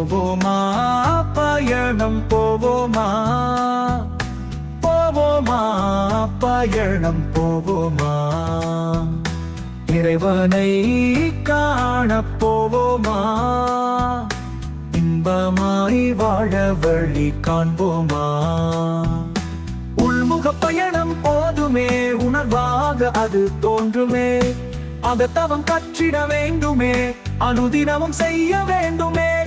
போவோமா? பயணம் போவோமா? போவோமா? பயணம் போவோமா? இறைவனை காண போவோமா? இன்பமாய் வாழ வழி காண்போமா? உள்முக பயணம் போதுமே உணர்வாக அது தோன்றுமே. அகத்தவம் கற்றிட வேண்டுமே அனுதினமும் செய்ய வேண்டுமே.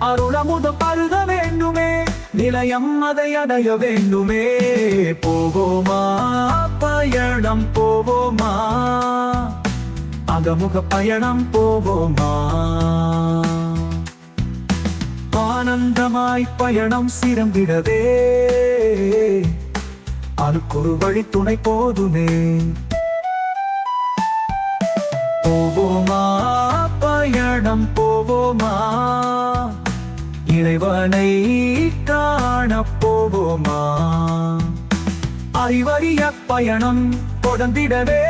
அருளமுதம் பருக வேண்டுமே. நிலையம் அதை அடைய வேண்டுமே. போவோமா? பயணம் போவோமா? அகமுக பயணம் போவோமா? ஆனந்தமாய் பயணம் சிறந்திடவே. அதுக்கொரு வழி துணை போதுமே. போவோமா? பயணம் போவோமா? இறைவனை காண போவோமா அறிவறிய பயணம் தொடர்ந்திடவே.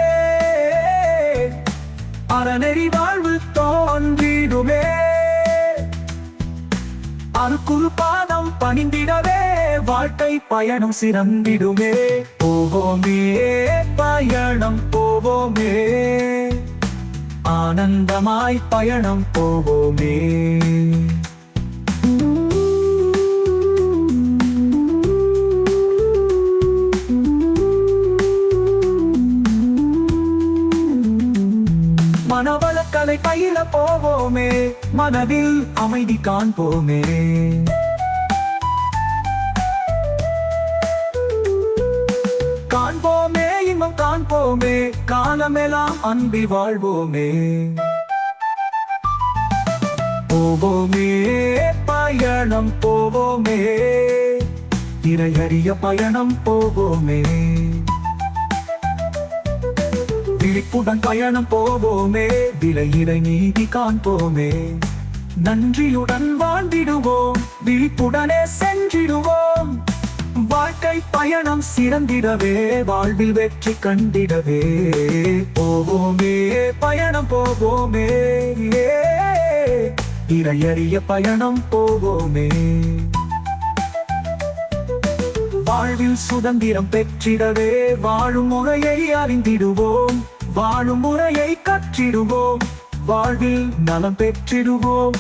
அறநெறி வாழ்வு தோன்றிடுமே. அருக்குரு பாதம் பணிந்திடவே. வாழ்க்கை பயணம் சிறந்திடுமே. போவோமே பயணம் போவோமே. ஆனந்தமாய் பயணம் போவோமே. மனவளக்கலை பயில போவோமே. மனதில் அமைதி காண்போமே. காண்போமே இன்பம் காண்போமே. காலமெல்லாம் அன்பி வாழ்வோமே. போவோமே பயணம் போவோமே. இறையறிய பயணம் போவோமே. விழிப்புடன் பயணம் போவோமே. விலையிலை நீதி காண்போமே. நன்றியுடன் வாழ்ந்திடுவோம். விழிப்புடனே சென்றிடுவோம். வாழ்க்கை பயணம் சிறந்திடவே. வாழ்வில் வெற்றி கண்டிடவே. போவோமே பயணம் போவோமே. இறையறிய பயணம் போவோமே. வாழ்வில் சுதந்திரம் பெற்றிடவே. வாழும் முறையை அறிந்திடுவோம். வாழும் முறையை கற்றிடுவோம். வாழ்வில் நலம் பெற்றிடுவோம்.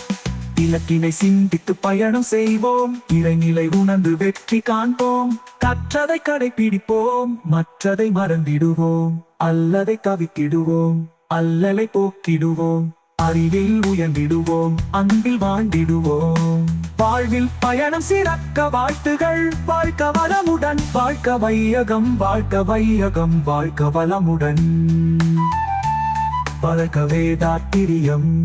இலக்கினை சிந்தித்து பயணம் செய்வோம். இறைநிலை உணர்ந்து வெற்றி காண்போம். கற்றதை கடைபிடிப்போம் மற்றதை மறந்திடுவோம். அல்லதை கவித்திடுவோம் அல்லலை போக்கிடுவோம். அறிவில் உயர்ந்திடுவோம் அன்பில் வாழ்ந்திடுவோம். வாழ்வில் பயணம் சிறக்க வாழ்த்துகள் வாழ்க்க வளமுடன் வாழ்க்க வையகம் வாழ்க்க வையகம் வாழ்க்க வளமுடன். வளர்க்க வேதாத்திரியம்